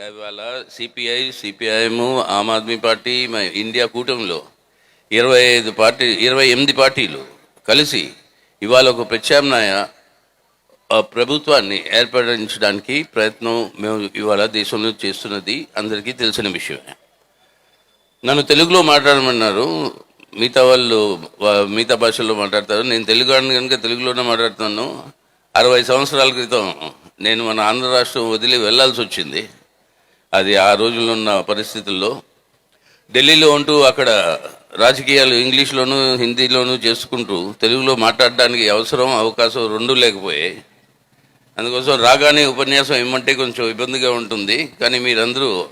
ఇవాళ CPI CPIM Aam Aadmi Party మ- India కూటమిలో ఇరవై ఐదు పార్టీ ఇరవై ఎనిమిది పార్టీలు కలిసి ఇవాళ ఒక ప్రత్యామ్నాయ ఆ, ప్రభుత్వాన్ని ఏర్పడించడానికి ప్రయత్నం మేము ఇవాళ దేశంలో చేస్తున్నది అందరికీ తెలిసిన విషయమే. నన్ను తెలుగులో మాట్లాడమన్నారు మిగతా వాళ్ళు మిగతా భాషల్లో మాట్లాడతారు. నేను తెలుగు అని కనుక తెలుగులోనే మాట్లాడుతున్నాను. అరవై సంవత్సరాల క్రితం నేను మన ఆంధ్ర రాష్ట్రం వదిలి వెళ్ళాల్సి వచ్చింది. అది ఆ రోజుల్లో ఉన్న పరిస్థితుల్లో ఢిల్లీలో ఉంటూ అక్కడ రాజకీయాలు ఇంగ్లీష్లోను హిందీలోను చేసుకుంటూ తెలుగులో మాట్లాడడానికి అవసరం అవకాశం రెండూ లేకపోయాయి. అందుకోసం రాగానే ఉపన్యాసం ఇమ్మంటే కొంచెం ఇబ్బందిగా ఉంటుంది. కానీ మీరందరూ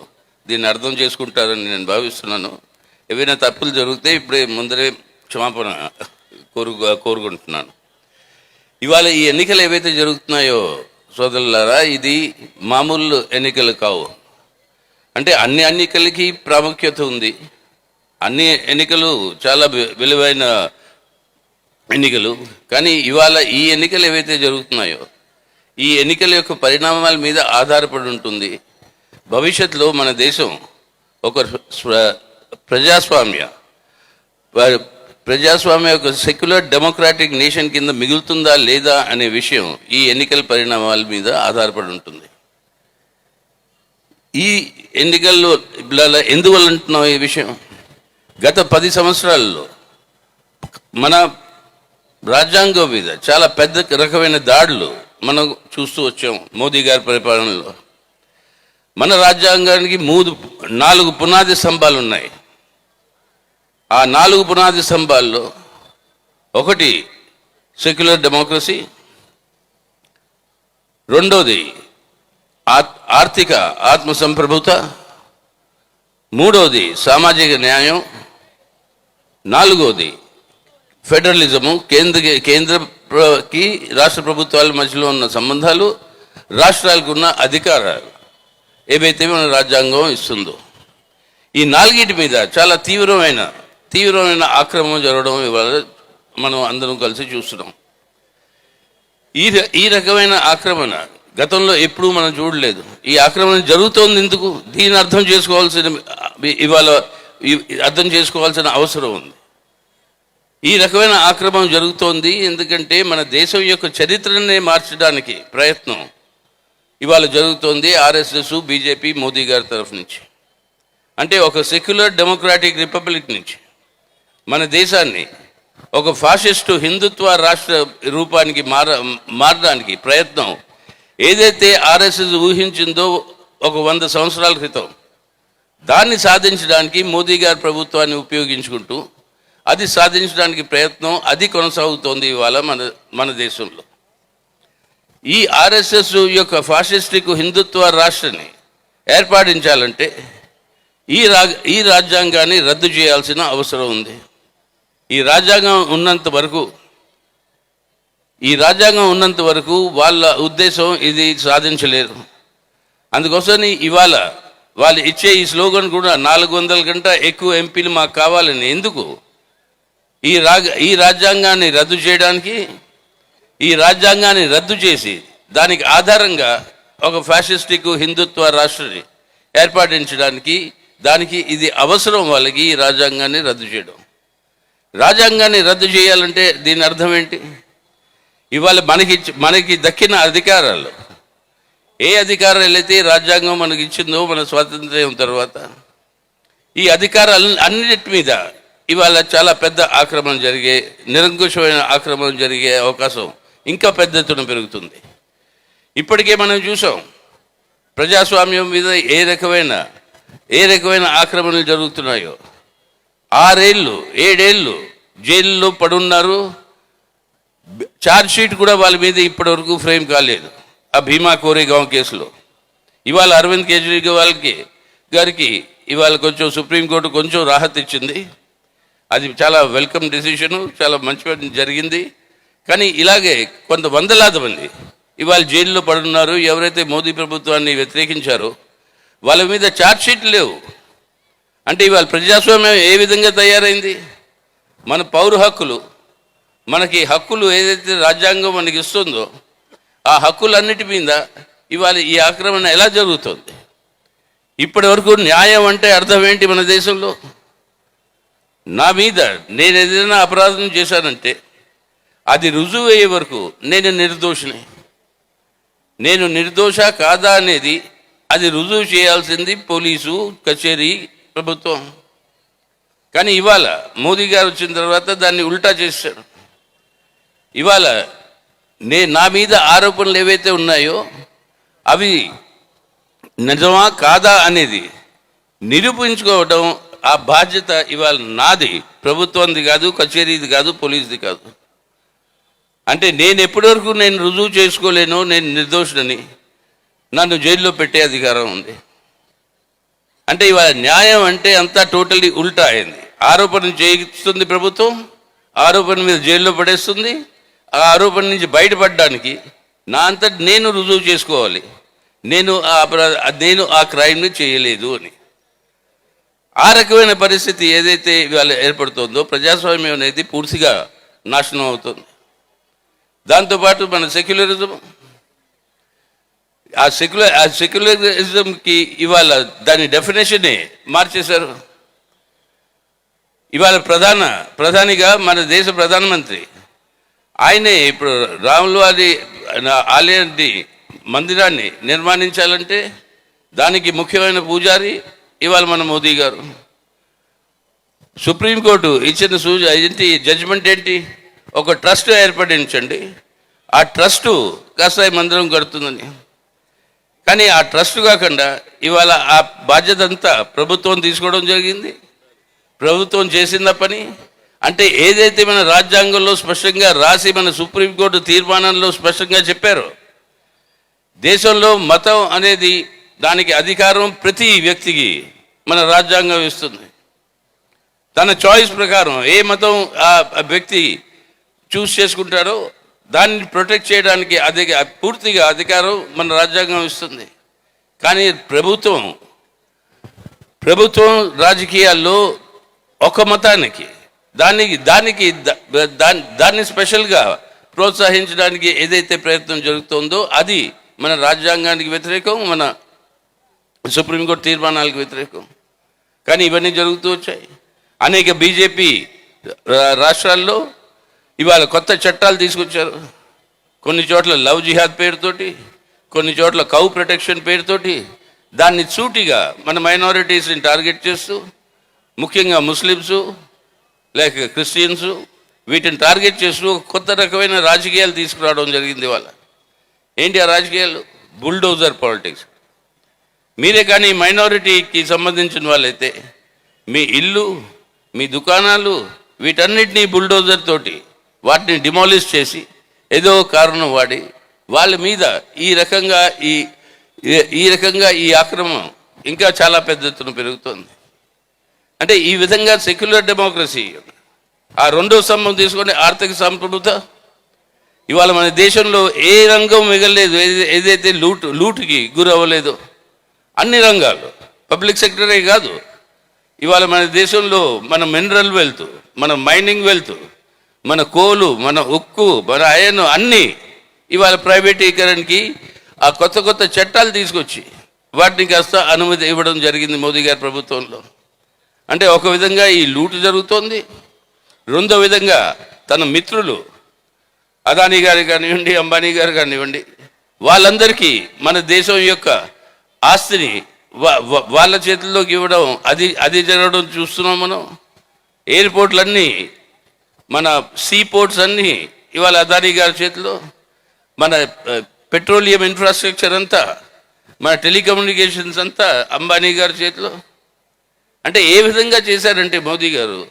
దీన్ని అర్థం చేసుకుంటారని నేను భావిస్తున్నాను. ఏవైనా తప్పులు జరిగితే ఇప్పుడే ముందరే క్షమాపణ కోరు కోరుకుంటున్నాను. ఇవాళ ఈ ఎన్నికలు ఏవైతే జరుగుతున్నాయో సోదరులారా ఇది మామూలు ఎన్నికలు కావు. అంటే అన్ని ఎన్నికలకి ప్రాముఖ్యత ఉంది. అన్ని ఎన్నికలు చాలా విలువైన ఎన్నికలు. కానీ ఇవాళ ఈ ఎన్నికలు ఏవైతే జరుగుతున్నాయో ఈ ఎన్నికల యొక్క పరిణామాల మీద ఆధారపడి ఉంటుంది. భవిష్యత్తులో మన దేశం ఒక ప్రజాస్వామ్య ప్రజాస్వామ్య ఒక సెక్యులర్ డెమోక్రాటిక్ నేషన్ కింద మిగులుతుందా లేదా అనే విషయం ఈ ఎన్నికల పరిణామాల మీద ఆధారపడి ఉంటుంది. ఈ ఎన్నికల్లో ఎందువల్ల అంటున్నాం ఈ విషయం? గత పది సంవత్సరాల్లో మన రాజ్యాంగం మీద చాలా పెద్ద రకమైన దాడులు మనం చూస్తూ వచ్చాం మోదీ గారి పరిపాలనలో. మన రాజ్యాంగానికి మూడు నాలుగు పునాది స్తంభాలు ఉన్నాయి. ఆ నాలుగు పునాది స్తంభాల్లో ఒకటి సెక్యులర్ డెమోక్రసీ రెండోది ఆర్థిక ఆత్మ సంప్రభుత మూడవది సామాజిక న్యాయం. నాలుగవది ఫెడరలిజము కేంద్ర కేంద్రకి రాష్ట్ర ప్రభుత్వాల మధ్యలో ఉన్న సంబంధాలు రాష్ట్రాలకు ఉన్న అధికారాలు ఏవైతే మన రాజ్యాంగం ఇస్తుందో. ఈ నాలుగిటి మీద చాలా తీవ్రమైన తీవ్రమైన ఆక్రమణ జరగడం ఇవాళ మనం అందరం కలిసి చూస్తున్నాం. ఈ ర- ఈ రకమైన ఆక్రమణ గతంలో ఎప్పుడూ మనం చూడలేదు. ఈ ఆక్రమణ జరుగుతోంది ఎందుకు? దీన్ని అర్థం చేసుకోవాల్సిన ఇవాళ అర్థం చేసుకోవాల్సిన అవసరం ఉంది. ఈ రకమైన ఆక్రమణ జరుగుతోంది ఎందుకంటే మన దేశం యొక్క చరిత్రనే మార్చడానికి ప్రయత్నం ఇవాళ జరుగుతోంది ఆర్ఎస్ఎస్ బీజేపీ మోదీ గారి తరఫు నుంచి. అంటే ఒక సెక్యులర్ డెమోక్రాటిక్ రిపబ్లిక్ నుంచి. మన దేశాన్ని ఒక ఫాసిస్టు హిందుత్వ రాష్ట్ర రూపానికి మార మారడానికి ప్రయత్నం ఏదైతే ఆర్ఎస్ఎస్ ఊహించిందో ఒక వంద సంవత్సరాల క్రితం దాన్ని సాధించడానికి మోదీ గారి ప్రభుత్వాన్ని ఉపయోగించుకుంటూ అది సాధించడానికి ప్రయత్నం అది కొనసాగుతోంది ఇవాళ మన మన దేశంలో. ఈ ఆర్ఎస్ఎస్ యొక్క ఫాసిస్టిక్ హిందుత్వ రాష్ట్రాన్ని ఏర్పాటించాలంటే ఈ రా ఈ రాజ్యాంగాన్ని రద్దు చేయాల్సిన అవసరం ఉంది. ఈ రాజ్యాంగం ఉన్నంత వరకు ఈ రాజ్యాంగం ఉన్నంత వరకు వాళ్ళ ఉద్దేశం ఇది సాధించలేరు. అందుకోసం ఇవాళ వాళ్ళు ఇచ్చే ఈ స్లోగన్ కూడా నాలుగు వందల కంట ఎక్కువ ఎంపీలు మాకు కావాలని. ఎందుకు? ఈ రాగ ఈ రాజ్యాంగాన్ని రద్దు చేయడానికి ఈ రాజ్యాంగాన్ని రద్దు చేసి దానికి ఆధారంగా ఒక ఫ్యాసిస్టిక్ హిందుత్వ రాష్ట్రాన్ని ఏర్పాటించడానికి దానికి ఇది అవసరం వాళ్ళకి ఈ రాజ్యాంగాన్ని రద్దు చేయడం. రాజ్యాంగాన్ని రద్దు చేయాలంటే దీని అర్థం ఏంటి? ఇవాళ మనకి మనకి దక్కిన అధికారాలు. ఏ అధికారాలు అయితే రాజ్యాంగం మనకి ఇచ్చిందో మన స్వాతంత్ర్యం తర్వాత ఈ అధికారాలు అన్నిటి మీద ఇవాళ చాలా పెద్ద ఆక్రమణ జరిగే నిరంకుశమైన ఆక్రమణ జరిగే అవకాశం ఇంకా పెద్ద ఎత్తున పెరుగుతుంది. ఇప్పటికే మనం చూసాం ప్రజాస్వామ్యం మీద ఏ రకమైన ఏ రకమైన ఆక్రమణలు జరుగుతున్నాయో. ఆరేళ్ళు ఏడేళ్ళు జైల్లో పడున్నారు ఛార్జ్ షీట్ కూడా వాళ్ళ మీద ఇప్పటివరకు ఫ్రేమ్ కాలేదు. ఆ భీమా కోరేగాం కేసులో. ఇవాళ అరవింద్ కేజ్రీవాల్కి గారికి ఇవాళ కొంచెం సుప్రీంకోర్టు కొంచెం రాహత్ ఇచ్చింది. అది చాలా వెల్కమ్ డెసిషను చాలా మంచి జరిగింది. కానీ ఇలాగే కొంత వందలాది మంది ఇవాళ జైల్లో పడున్నారు. ఎవరైతే మోదీ ప్రభుత్వాన్ని వ్యతిరేకించారో వాళ్ళ మీద ఛార్జ్ షీట్లు లేవు. అంటే ఇవాళ ప్రజాస్వామ్యం ఏ విధంగా తయారైంది? మన పౌర హక్కులు మనకి హక్కులు ఏదైతే రాజ్యాంగం మనకి ఇస్తుందో ఆ హక్కులన్నిటి మీద ఇవాళ ఈ ఆక్రమణ ఎలా జరుగుతుంది? ఇప్పటి వరకు న్యాయం అంటే అర్థం ఏంటి మన దేశంలో? నా మీద నేను ఏదైనా అపరాధం చేశానంటే అది రుజువు అయ్యే వరకు నేను నిర్దోషిని. నేను నిర్దోష కాదా అనేది అది రుజువు చేయాల్సింది పోలీసు కచేరీ ప్రభుత్వం. కానీ ఇవాళ మోదీ గారు వచ్చిన తర్వాత దాన్ని ఉల్టా చేశారు. ఇవాళ నే నా మీద ఆరోపణలు ఏవైతే ఉన్నాయో అవి నిజమా కాదా అనేది నిరూపించుకోవడం ఆ బాధ్యత ఇవాళ నాది. ప్రభుత్వంది కాదు కచేరీది కాదు పోలీసుది కాదు. అంటే నేను ఎప్పటివరకు నేను రుజువు చేసుకోలేను నేను నిర్దోషుడని నన్ను జైల్లో పెట్టే అధికారం ఉంది. అంటే ఇవాళ న్యాయం అంటే అంతా టోటలీ ఉల్టా అయింది. ఆరోపణ చేయిస్తుంది ప్రభుత్వం ఆరోపణ మీద జైల్లో పడేస్తుంది. ఆ ఆరోపణ నుంచి బయటపడడానికి నా అంతటి నేను రుజువు చేసుకోవాలి. నేను ఆ నేను ఆ క్రైమ్ని చేయలేదు అని. ఆ రకమైన పరిస్థితి ఏదైతే ఇవాళ ఏర్పడుతుందో ప్రజాస్వామ్యం అనేది పూర్తిగా నాశనం అవుతుంది. దాంతోపాటు మన సెక్యులరిజం. ఆ సెక్యులర్ ఆ సెక్యులరిజంకి ఇవాళ దాని డెఫినేషనే మార్చేశారు. ఇవాళ ప్రధాన ప్రధానిగా మన దేశ ప్రధానమంత్రి ఆయనే ఇప్పుడు రాములు వారి ఆలయాన్ని మందిరాన్ని నిర్మాణించాలంటే దానికి ముఖ్యమైన పూజారి ఇవాళ మన మోదీ గారు. సుప్రీంకోర్టు ఇచ్చిన సూచ ఏంటి జడ్జిమెంట్ ఏంటి? ఒక ట్రస్ట్ ఏర్పడించండి. ఆ ట్రస్టు కాసాయి మందిరం కడుతుందని కానీ ఆ ట్రస్ట్ కాకుండా ఇవాళ ఆ బాధ్యత అంతా ప్రభుత్వం తీసుకోవడం జరిగింది. ప్రభుత్వం చేసిన పని? అంటే ఏదైతే మన రాజ్యాంగంలో స్పష్టంగా రాసి మన సుప్రీంకోర్టు తీర్మానంలో స్పష్టంగా చెప్పారో దేశంలో మతం అనేది దానికి అధికారం ప్రతి వ్యక్తికి మన రాజ్యాంగం ఇస్తుంది. తన చాయిస్ ప్రకారం ఏ మతం ఆ వ్యక్తి చూస్ చేసుకుంటాడో దాన్ని ప్రొటెక్ట్ చేయడానికి అది పూర్తిగా అధికారం మన రాజ్యాంగం ఇస్తుంది. కానీ ప్రభుత్వం ప్రభుత్వం రాజకీయాల్లో ఒక మతానికి దానికి దానికి దాన్ని దాన్ని స్పెషల్గా ప్రోత్సహించడానికి ఏదైతే ప్రయత్నం జరుగుతుందో అది మన రాజ్యాంగానికి వ్యతిరేకం మన సుప్రీంకోర్టు తీర్మానాలకు వ్యతిరేకం. కానీ ఇవన్నీ జరుగుతూ వచ్చాయి. అనేక బీజేపీ రాష్ట్రాల్లో ఇవాళ కొత్త చట్టాలు తీసుకొచ్చారు. కొన్ని చోట్ల లవ్ జిహాద్ పేరుతోటి కొన్ని చోట్ల కౌ ప్రొటెక్షన్ పేరుతోటి దాన్ని సూటిగా మన మైనారిటీస్ని టార్గెట్ చేస్తూ ముఖ్యంగా ముస్లిమ్సు లేక క్రిస్టియన్స్ వీటిని టార్గెట్ చేస్తూ కొత్త రకమైన రాజకీయాలు తీసుకురావడం జరిగింది ఇవాళ. ఏంటి ఆ రాజకీయాలు? Bulldozer politics. మీరే కానీ మైనారిటీకి సంబంధించిన వాళ్ళైతే మీ ఇల్లు మీ దుకాణాలు వీటన్నిటినీ బుల్డోజర్ తోటి వాటిని డిమాలిష్ చేసి ఏదో కారణం వాడి వాళ్ళ మీద ఈ రకంగా ఈ ఈ- ఈ రకంగా ఈ ఆక్రమం ఇంకా చాలా పెద్ద ఎత్తున పెరుగుతోంది. అంటే ఈ విధంగా సెక్యులర్ డెమోక్రసీ ఆ రెండో స్తంభం తీసుకొని ఆర్థిక సంపద ఇవాళ మన దేశంలో ఏ రంగం మిగలలేదు ఏదైతే లూట్ లూటుకి గురి అవ్వలేదు అన్ని రంగాలు. పబ్లిక్ సెక్టరే కాదు. ఇవాళ మన దేశంలో మన మినరల్ వెల్త్ మన మైనింగ్ వెల్త్ మన కోలు మన ఉక్కు మన అయన్ అన్నీ ఇవాళ ప్రైవేటీకరణకి ఆ కొత్త కొత్త చట్టాలు తీసుకొచ్చి వాటిని కాస్త అనుమతి ఇవ్వడం జరిగింది మోదీ గారి ప్రభుత్వంలో. అంటే ఒక విధంగా ఈ లూటు జరుగుతోంది. రెండో విధంగా తన మిత్రులు అదానీ గారు కానివ్వండి అంబానీ గారు కానివ్వండి వాళ్ళందరికీ మన దేశం యొక్క ఆస్తిని వాళ్ళ చేతుల్లోకి ఇవ్వడం అది అది జరగడం చూస్తున్నాం మనం. ఎయిర్పోర్ట్లన్నీ మన సీ పోర్ట్స్ అన్నీ ఇవాళ అదానీ గారి చేతిలో మన పెట్రోలియం ఇన్ఫ్రాస్ట్రక్చర్ అంతా మన టెలికమ్యూనికేషన్స్ అంతా అంబానీ గారి చేతిలో. అంటే ఏ విధంగా చేశారంటే మోదీ గారు?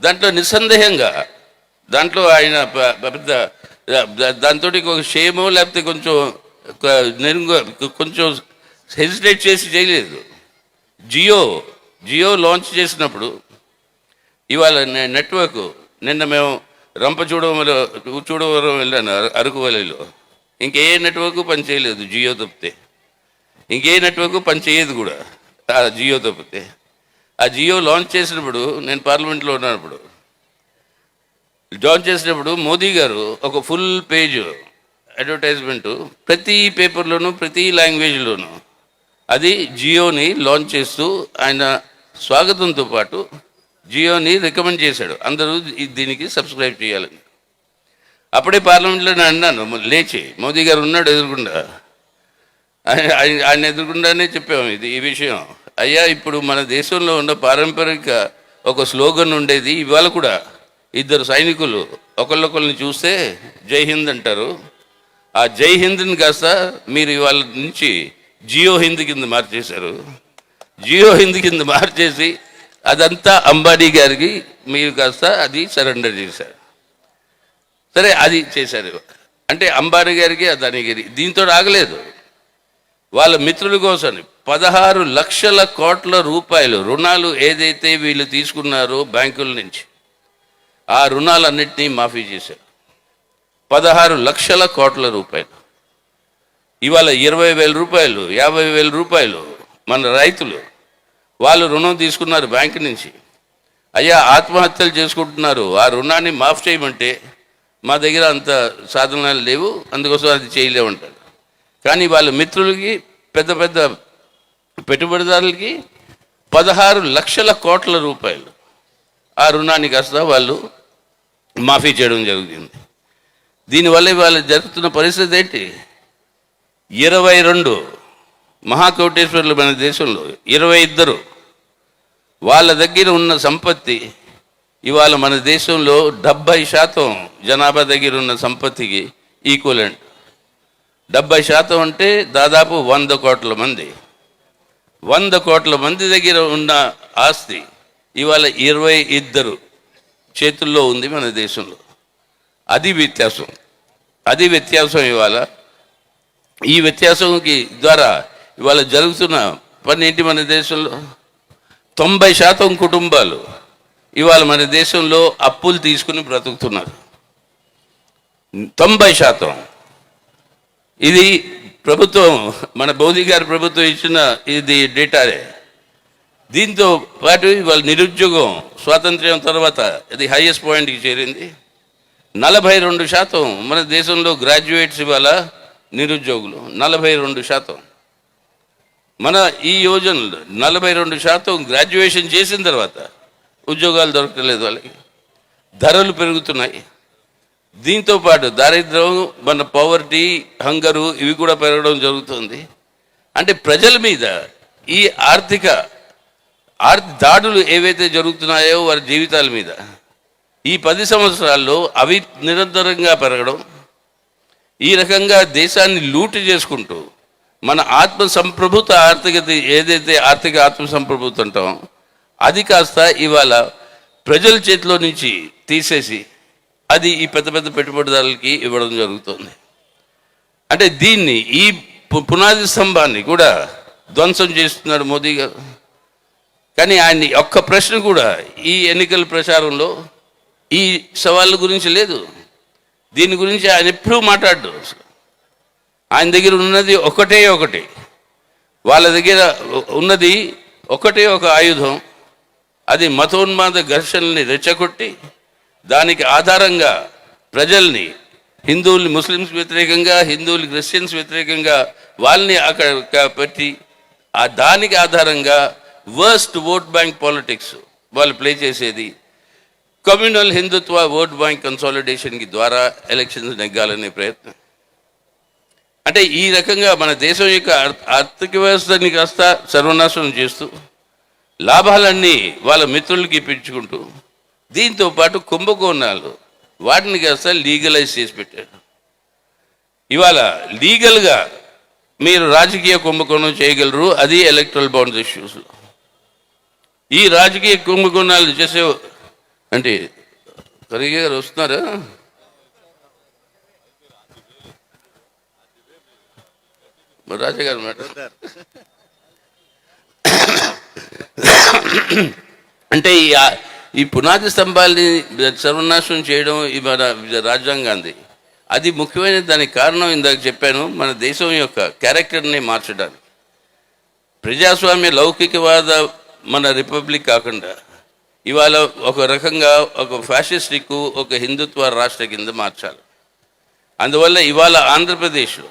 దాంట్లో నిస్సందేహంగా. దాంట్లో ఆయన పెద్ద దాంతో ఒక షేమో లేకపోతే కొంచెం నెరుగు- కొంచెం హెసిటేట్ చేసి చేయలేదు. జియో జియో లాంచ్ చేసినప్పుడు ఇవాళ నెట్వర్క్ నిన్న మేము రంపచూడవరం చూడవరం వెళ్ళాను అరకు వ్యాలీలో ఇంకే నెట్వర్క్ పని చేయలేదు జియో తప్పితే. ఇంకే నెట్వర్క్ పని చేయదు కూడా జియో తప్పితే. ఆ జియో లాంచ్ చేసినప్పుడు నేను పార్లమెంట్లో ఉన్నప్పుడు జాయిన్ చేసినప్పుడు మోదీ గారు ఒక ఫుల్ పేజ్ అడ్వర్టైజ్మెంట్ ప్రతి పేపర్లోనూ ప్రతి లాంగ్వేజ్లోనూ అది జియోని లాంచ్ చేస్తూ ఆయన స్వాగతంతో పాటు జియోని రికమెండ్ చేశాడు. అందరూ దీనికి సబ్స్క్రైబ్ చేయాలని. అప్పుడే పార్లమెంట్లో నేను అన్నాను లేచి మోదీ గారు ఉన్నాడు ఎదురుకుండా. ఆయన- ఆయన ఆయన ఎదురుకుండానే చెప్పాము ఇది ఈ విషయం. అయ్యా ఇప్పుడు మన దేశంలో ఉన్న పారంపరిక ఒక స్లోగన్ ఉండేది ఇవాళ కూడా. ఇద్దరు సైనికులు ఒకళ్ళొకళ్ళని చూస్తే జై హింద్ అంటారు. ఆ జై హింద్ని కాస్త మీరు ఇవాళ నుంచి జియో హింద్ కింద మార్చేశారు. జియో హింద్ కింద మార్చేసి అదంతా అంబానీ గారికి మీరు కాస్త అది సరెండర్ చేశారు. సరే అది చేశారు. అంటే అంబానీ గారికి అదాని గారి దీంతో ఆగలేదు వాళ్ళ మిత్రుల కోసం పదహారు లక్షల కోట్ల రూపాయలు రుణాలు ఏదైతే వీళ్ళు తీసుకున్నారో బ్యాంకుల నుంచి ఆ రుణాలన్నింటినీ మాఫీ చేశారు. పదహారు లక్షల కోట్ల రూపాయలు. ఇవాళ ఇరవై వేల రూపాయలు యాభై వేల రూపాయలు మన రైతులు వాళ్ళు రుణం తీసుకున్నారు బ్యాంకు నుంచి. అయ్యా ఆత్మహత్యలు చేసుకుంటున్నారు ఆ రుణాన్ని మాఫ్ చేయమంటే మా దగ్గర అంత సాధనాలు లేవు అందుకోసం అది చేయలేమంటారు. కానీ వాళ్ళ మిత్రులకి పెద్ద పెద్ద పెట్టుబడిదారులకి పదహారు లక్షల కోట్ల రూపాయలు. ఆ రుణాన్ని కాస్త వాళ్ళు మాఫీ చేయడం జరుగుతుంది దీనివల్ల ఇవాళ జరుగుతున్న పరిస్థితి ఏంటి? ఇరవై రెండు మహాకోటేశ్వరులు మన దేశంలో ఇరవై ఇద్దరు. వాళ్ళ దగ్గర ఉన్న సంపత్తి ఇవాళ మన దేశంలో డెబ్భై శాతం జనాభా దగ్గర ఉన్న సంపత్తికి ఈక్వలెంట్ డెబ్బై శాతం అంటే దాదాపు వంద కోట్ల మంది. వంద కోట్ల మంది దగ్గర ఉన్న ఆస్తి ఇవాళ ఇరవై ఇద్దరు చేతుల్లో ఉంది మన దేశంలో. అది వ్యత్యాసం. అది వ్యత్యాసం ఇవాళ. ఈ వ్యత్యాసంకి ద్వారా ఇవాళ జరుగుతున్న పని ఏంటి మన దేశంలో? తొంభై శాతం కుటుంబాలు ఇవాళ మన దేశంలో అప్పులు తీసుకుని బ్రతుకుతున్నారు. తొంభై శాతం. ఇది ప్రభుత్వం మన మోదీ గారి ప్రభుత్వం ఇచ్చిన ఇది డేటానే దీంతో పాటు వాళ్ళ నిరుద్యోగం స్వాతంత్ర్యం తర్వాత ఇది హైయెస్ట్ పాయింట్కి చేరింది. నలభై రెండు శాతం మన దేశంలో గ్రాడ్యుయేట్స్ ఇవాళ నిరుద్యోగులు. నలభై రెండు శాతం. మన ఈ యోజనలు నలభై రెండు శాతం గ్రాడ్యుయేషన్ చేసిన తర్వాత ఉద్యోగాలు దొరకలేదు వాళ్ళకి. ధరలు పెరుగుతున్నాయి. దీంతో పాటు దారిద్ర్యం మన పవర్టీ హంగరు ఇవి కూడా పెరగడం జరుగుతుంది. అంటే ప్రజల మీద ఈ ఆర్థిక ఆర్థిక దాడులు ఏవైతే జరుగుతున్నాయో వారి జీవితాల మీద ఈ పది సంవత్సరాల్లో అవి నిరంతరంగా పెరగడం ఈ రకంగా దేశాన్ని లూటు చేసుకుంటూ మన ఆత్మ సంప్రభుత ఆర్థికత ఏదైతే ఆర్థిక ఆత్మ సంప్రభుత అంటాం అది కాస్త ఇవాళ ప్రజల చేతిలో నుంచి తీసేసి అది ఈ పెద్ద పెద్ద పెట్టుబడిదారులకి ఇవ్వడం జరుగుతుంది. అంటే దీన్ని ఈ పు- పునాది స్తంభాన్ని కూడా ధ్వంసం చేస్తున్నాడు మోదీ గారు. కానీ ఆయన ఒక్క ప్రశ్న కూడా ఈ ఎన్నికల ప్రచారంలో ఈ సవాళ్ళ గురించి లేదు. దీని గురించి ఆయన ఎప్పుడూ మాట్లాడు ఆయన దగ్గర ఉన్నది ఒకటే ఒకటి. వాళ్ళ దగ్గర ఉన్నది ఒకటే ఒక ఆయుధం. అది మతోన్మాద ఘర్షణల్ని రెచ్చగొట్టి దానికి ఆధారంగా ప్రజల్ని హిందువుల్ని ముస్లిమ్స్ వ్యతిరేకంగా హిందువులు క్రిస్టియన్స్ వ్యతిరేకంగా వాళ్ళని అక్కడ పెట్టి ఆ దానికి ఆధారంగా వర్స్ట్ ఓట్ బ్యాంక్ పాలిటిక్స్ వాళ్ళు ప్లే చేసేది కమ్యూనల్ హిందుత్వ ఓట్ బ్యాంక్ కన్సాలిడేషన్కి ద్వారా ఎలక్షన్స్ నెగ్గాలనే ప్రయత్నం. అంటే ఈ రకంగా మన దేశం యొక్క ఆర్థిక వ్యవస్థని కాస్త సర్వనాశనం చేస్తూ లాభాలన్నీ వాళ్ళ మిత్రులకి ఇప్పించుకుంటూ దీంతో పాటు కుంభకోణాలు వాటిని కాస్త లీగలైజ్ చేసి పెట్టారు. ఇవాళ లీగల్గా మీరు రాజకీయ కుంభకోణం చేయగలరు అది ఎలక్ట్రల్ బాండ్స్ ఇష్యూస్లో ఈ రాజకీయ కుంభకోణాలు చేసే అంటే ఖరీగే గారు వస్తున్నారా? రాజా గారు అంటే ఈ ఈ పునాది స్తంభాల్ని సర్వనాశనం చేయడం ఈ మన రాజ్యాంగాంది అది ముఖ్యమైన దానికి కారణం ఇందాక చెప్పాను మన దేశం యొక్క క్యారెక్టర్ని మార్చడానికి. ప్రజాస్వామ్య లౌకికవాద మన రిపబ్లిక్ కాకుండా ఇవాళ ఒక రకంగా ఒక ఫ్యాషిస్టిక్ ఒక హిందుత్వ రాష్ట్ర కింద మార్చాలి. అందువల్ల ఇవాళ ఆంధ్రప్రదేశ్లో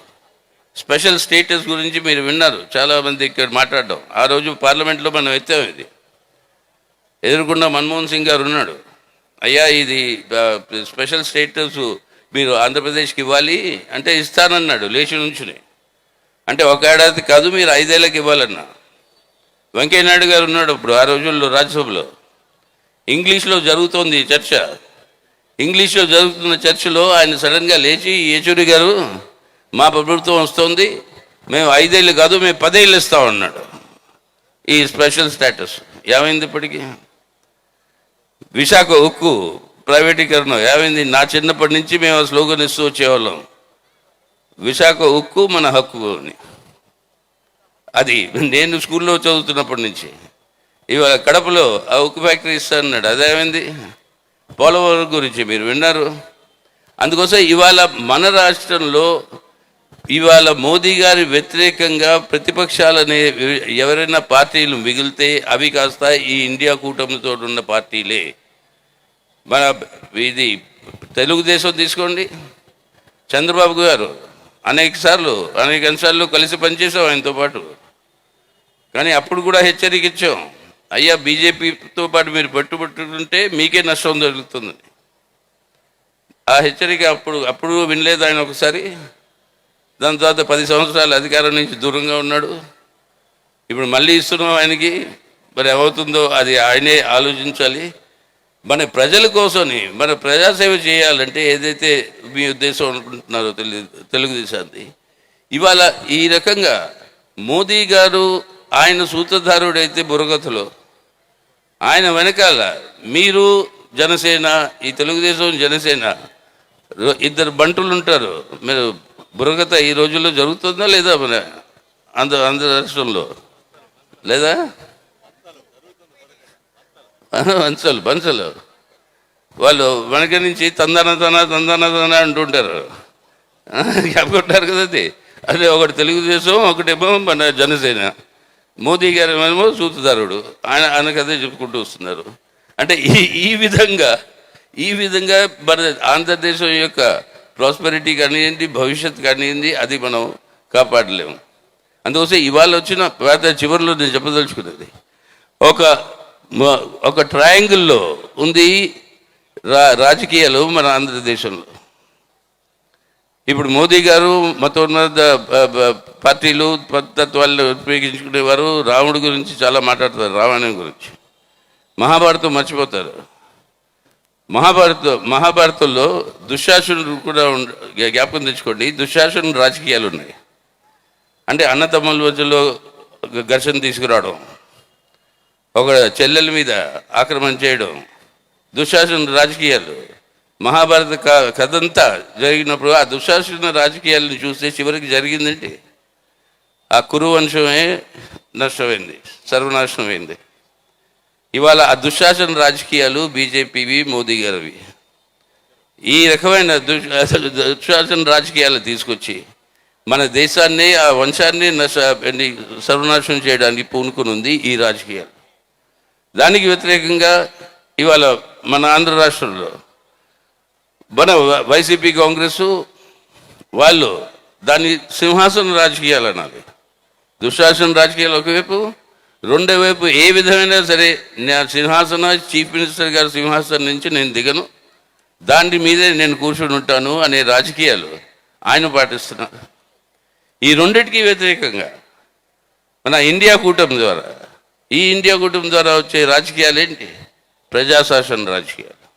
స్పెషల్ స్టేటస్ గురించి మీరు విన్నారు చాలామంది ఇక్కడ మాట్లాడడం. ఆ రోజు పార్లమెంట్లో మనం ఎత్తాం ఇది. ఎదురుకుండా మన్మోహన్ సింగ్ గారు ఉన్నాడు. అయ్యా ఇది స్పెషల్ స్టేటస్ మీరు ఆంధ్రప్రదేశ్కి ఇవ్వాలి అంటే ఇస్తానన్నాడు లేచి నుంచుని. అంటే ఒక ఏడాది కాదు మీరు ఐదేళ్ళకి ఇవ్వాలన్నా. వెంకయ్యనాయుడు గారు ఉన్నాడు ఇప్పుడు ఆ రోజుల్లో రాజ్యసభలో. ఇంగ్లీష్లో జరుగుతోంది చర్చ. ఇంగ్లీష్లో జరుగుతున్న చర్చలో ఆయన సడన్గా లేచి యేచూరి గారు మా ప్రభుత్వం వస్తుంది మేము ఐదేళ్ళు కాదు మేము పదేళ్ళు ఇస్తామన్నాడు. ఈ స్పెషల్ స్టేటస్ ఏమైంది ఇప్పటికీ? విశాఖ ఉక్కు ప్రైవేటీకరణ ఏమైంది? నా చిన్నప్పటి నుంచి మేము ఆ స్లోగన్ ఇస్తూ వచ్చేవాళ్ళం. విశాఖ ఉక్కు మన హక్కు అని. అది నేను స్కూల్లో చదువుతున్నప్పటి నుంచి. ఇవాళ కడపలో ఆ ఉక్కు ఫ్యాక్టరీ ఇస్తానన్నాడు. అదేమైంది? పోలవరం గురించి మీరు విన్నారు? అందుకోసం ఇవాళ మన రాష్ట్రంలో ఇవాళ మోదీ గారి వ్యతిరేకంగా ప్రతిపక్షాలనే ఎవరైనా పార్టీలు మిగిలితే అవి కాస్త ఈ ఇండియా కూటమితో ఉన్న పార్టీలే. మన ఇది తెలుగుదేశం తీసుకోండి. చంద్రబాబు గారు అనేక సార్లు అనేక అంశాల్లో కలిసి పనిచేసాం ఆయనతో పాటు. కానీ అప్పుడు కూడా హెచ్చరిక ఇచ్చాం అయ్యా బీజేపీతో పాటు మీరు పట్టుబట్టుకుంటే మీకే నష్టం జరుగుతుందని ఆ హెచ్చరిక అప్పుడు అప్పుడు వినలేదు ఆయన ఒకసారి. దాని తర్వాత పది సంవత్సరాలు అధికారం నుంచి దూరంగా ఉన్నాడు. ఇప్పుడు మళ్ళీ ఇస్తున్నాం ఆయనకి. మరి ఏమవుతుందో అది ఆయనే ఆలోచించాలి. మన ప్రజల కోసమని మన ప్రజాసేవ చేయాలంటే ఏదైతే మీ ఉద్దేశం అనుకుంటున్నారో తెలు తెలుగుదేశాన్ని ఇవాళ ఈ రకంగా మోదీ గారు ఆయన సూత్రధారుడైతే బుర్రకథలో ఆయన వెనకాల మీరు జనసేన ఈ తెలుగుదేశం జనసేన ఇద్దరు బంటులు ఉంటారు. మీరు బుర్రకథ ఈ రోజుల్లో జరుగుతుందా లేదా మన అంద ఆంధ్ర రాష్ట్రంలో? లేదా? పంచలు పంచలు వాళ్ళు వెనక నుంచి తందన తన తందన తన అంటుంటారు. చెప్పుకుంటారు కదా అది. అదే ఒకటి తెలుగుదేశం ఒకటేమో మన జనసేన. మోదీ గారు ఏమో సూతుదారుడు ఆయన ఆయన కదే చెప్పుకుంటూ వస్తున్నారు. అంటే ఈ ఈ విధంగా ఈ విధంగా మన ఆంధ్రదేశం యొక్క ప్రాస్పెరిటీ కానివ్వండి భవిష్యత్ కానివ్వండి అది మనం కాపాడలేము. అందుకోసం ఇవాళ వచ్చిన పేద చివరిలో నేను చెప్పదలుచుకున్నది. ఒక ఒక ట్రయాంగిల్లో ఉంది రా రాజకీయాలు మన ఆంధ్రదేశంలో. ఇప్పుడు మోదీ గారు మతోన్నత పార్టీలు తత్వాలు ఉపయోగించుకునేవారు. రాముడి గురించి చాలా మాట్లాడతారు రావణం గురించి. మహాభారతం మర్చిపోతారు. మహాభారత మహాభారతంలో దుశ్శాసనుడు కూడా జ్ఞాపకం తెచ్చుకోండి. దుశ్శాసన రాజకీయాలు ఉన్నాయి. అంటే అన్నతమ్ముల మధ్యలో ఘర్షణ తీసుకురావడం ఒక చెల్లెల మీద ఆక్రమణ చేయడం దుశ్శాసన రాజకీయాలు. మహాభారత క- కథంతా జరిగినప్పుడు ఆ దుశ్శాసన రాజకీయాలను చూస్తే చివరికి జరిగిందంటే ఆ కురు వంశమే నష్టమైంది సర్వనాశనమైంది. ఇవాళ ఆ దుశ్శాసన రాజకీయాలు బీజేపీవి మోదీ గారివి ఈ రకమైన దుష్ అసలు దుశ్శాసన రాజకీయాలు తీసుకొచ్చి మన దేశాన్ని ఆ వంశాన్ని నశ సర్వనాశనం చేయడానికి పూనుకుని ఉంది ఈ రాజకీయాలు. దానికి వ్యతిరేకంగా ఇవాళ మన ఆంధ్ర రాష్ట్రంలో మన వైసీపీ కాంగ్రెస్ వాళ్ళు దాన్ని సింహాసన రాజకీయాలు అనాలి. దుశ్శాసన రాజకీయాలు ఒకవైపు రెండో వైపు ఏ విధమైనా సరే నా సింహాసన చీఫ్ మినిస్టర్ గారి సింహాసనం నుంచి నేను దిగను. దాని మీదే నేను కూర్చొని ఉంటాను అనే రాజకీయాలు ఆయన పాటిస్తున్నారు. ఈ రెండింటికి వ్యతిరేకంగా మన ఇండియా కూటమి ద్వారా ఈ ఇండియా కూటమి ద్వారా వచ్చే రాజకీయాలు ఏంటి? ప్రజాశాసన రాజకీయాలు.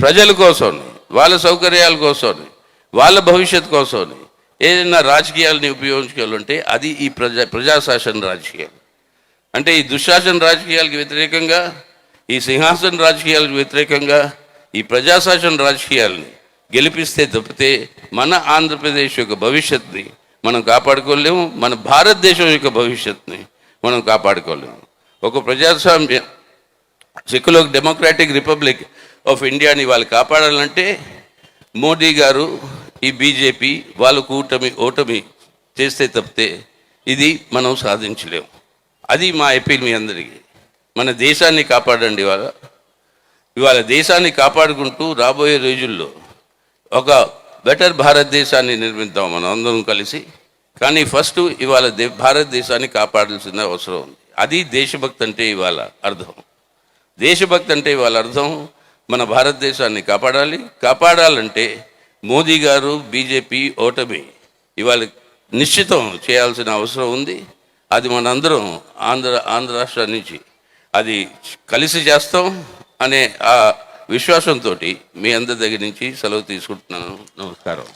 ప్రజల కోసం వాళ్ళ సౌకర్యాల కోసం వాళ్ళ భవిష్యత్ కోసం ఏదైనా రాజకీయాలని ఉపయోగించుకోవాలంటే అది ఈ ప్రజా ప్రజాశాసన రాజకీయాలు. అంటే ఈ దుశ్శాసన రాజకీయాలకు వ్యతిరేకంగా ఈ సింహాసన రాజకీయాలకు వ్యతిరేకంగా ఈ ప్రజాశాసన రాజకీయాలని గెలిపిస్తే తప్పితే మన ఆంధ్రప్రదేశ్ యొక్క భవిష్యత్తుని మనం కాపాడుకోలేము మన భారతదేశం యొక్క భవిష్యత్తుని మనం కాపాడుకోలేము. ఒక ప్రజాస్వామ్య సెక్యులర్ డెమోక్రాటిక్ రిపబ్లిక్ ఆఫ్ ఇండియాని వాళ్ళు కాపాడాలంటే మోడీ గారు ఈ బీజేపీ వాళ్ళ కూటమి ఓటమి చేస్తే తప్పితే ఇది మనం సాధించలేము. అది మా అపీల్ మీ అందరికీ. మన దేశాన్ని కాపాడండి ఇవాళ. ఇవాళ దేశాన్ని కాపాడుకుంటూ రాబోయే రోజుల్లో ఒక బెటర్ భారతదేశాన్ని నిర్మిద్దాం మనం అందరం కలిసి. కానీ ఫస్ట్ ఇవాళ దే భారతదేశాన్ని కాపాడాల్సిన అవసరం ఉంది. అది దేశభక్తి అంటే ఇవాళ అర్థం. దేశభక్తి అంటే ఇవాళ అర్థం మన భారతదేశాన్ని కాపాడాలి. కాపాడాలంటే మోదీ గారు బీజేపీ ఓటమి ఇవాళ నిశ్చితం చేయాల్సిన అవసరం ఉంది. అది మనందరం ఆంధ్ర ఆంధ్ర రాష్ట్రం నుంచి. అది కలిసి చేస్తాం అనే ఆ విశ్వాసంతో మీ అందరి దగ్గర నుంచి సెలవు తీసుకుంటున్నాను. నమస్కారం.